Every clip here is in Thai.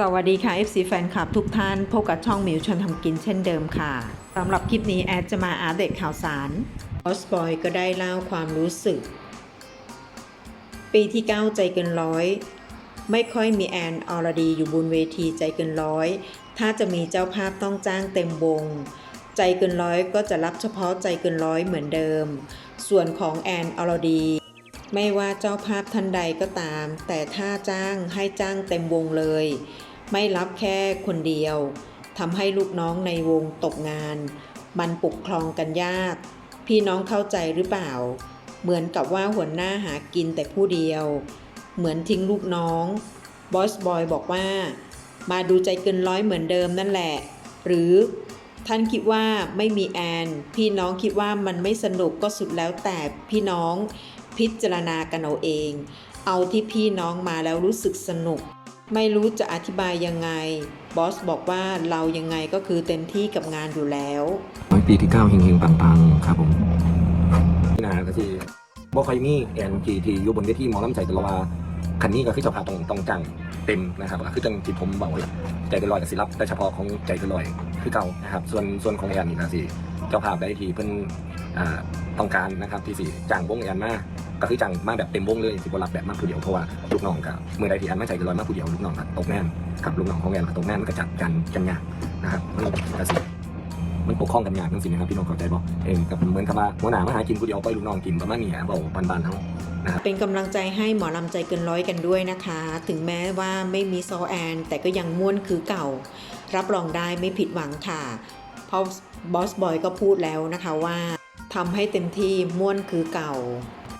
สวัสดีค่ะ FC แฟนคลับทุกท่าน พบกับช่องมิวชวนทำกินเช่นเดิมค่ะสำหรับคลิปนี้แอดจะมาอัปเดตข่าวสารบอสบอยก็ได้เล่าความรู้สึก ปีที่ 9 ใจเกินร้อย ไม่ค่อยมีแอนออรดีอยู่บนเวทีใจเกินร้อย ถ้าจะมีเจ้าภาพต้องจ้างเต็มวง ใจเกินร้อยก็จะรับเฉพาะใจเกินร้อยเหมือนเดิม ส่วนของแอนอรดี ไม่ว่าเจ้าภาพท่านใดก็ตาม แต่ถ้าจ้างให้จ้างเต็มวงเลย ไม่รับแค่คนเดียวทำให้ลูกน้องในวงตกงาน มันปกครองกันยาก พี่น้องเข้าใจหรือเปล่า เหมือนกับว่าหัวหน้าหากินแต่ผู้เดียว เหมือนทิ้งลูกน้องบอสบอยบอกว่า มาดูใจเกินร้อยเหมือนเดิมนั่นแหละ หรือท่านคิดว่าไม่มีแอน พี่น้องคิดว่ามันไม่สนุกก็สุดแล้วแต่พี่น้อง พิจารณากันเอาเอง เอาที่พี่น้องมาแล้วรู้สึกสนุก ไม่รู้จะอธิบายยังไง บอสบอกว่าเรายังไงก็คือเต็มที่กับงานอยู่แล้วร้อยปีที่เก้าเฮงๆปังๆ ครับผมนี่นะก็คือบ่ค่อยมีแอนจีทีอยู่บนเวทีหมอลำใจตลอดว่าคันนี้ก็คือเจ้าภาต้องต้องจังเต็มนะครับคือจังที่ผมบอกเลยใจเกินร้อยกับศิลับแต่เฉพาะของใจเกินร้อยคือเก่านะครับ ส่วนส่วนของแอนนี่นะสิเจ้าภาพได้ทีเพิ่น ต้องการนะครับที่สิจ้างวงแอนมาก็คือจ้างมาแบบเต็มวงเลยสิบรับแบบมาผู้เดียวเพราะว่าลูกน้องกับเมื่อใดที่แอนมาใจเกินร้อยมาผู้เดียวลูกน้องก็ตกงานกับลูกน้องของแอนตกงานมันก็จัดกันกันยากนะครับมันก็สิมันปกครองกันยากจังสินะครับพี่น้องเข้าใจบ่เองกับเหมือนกับว่าหัวหน้ามาหากินผู้เดียวไปลูกน้องกินประมาณนี้ฮะบอกบานๆเฮาเป็นกำลังใจให้หมอลำใจเกินร้อยกันด้วยนะคะ ถึงแม้ว่าไม่มีโซแอน แต่ก็ยังม่วนคือเก่า รับรองได้ไม่ผิดหวังค่ะ เพราะบอสบอยก็พูดแล้วนะคะว่า ทำให้เต็มที่ม่วนคือเก่า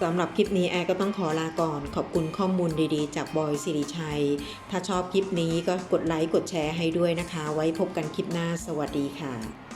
สำหรับคลิปนี้แอร์ก็ต้องขอลาก่อน ขอบคุณข้อมูลดีๆ จากบอยสิริชัย ถ้าชอบคลิปนี้ก็กดไลค์กดแชร์ให้ด้วยนะคะ ไว้พบกันคลิปหน้าสวัสดีค่ะ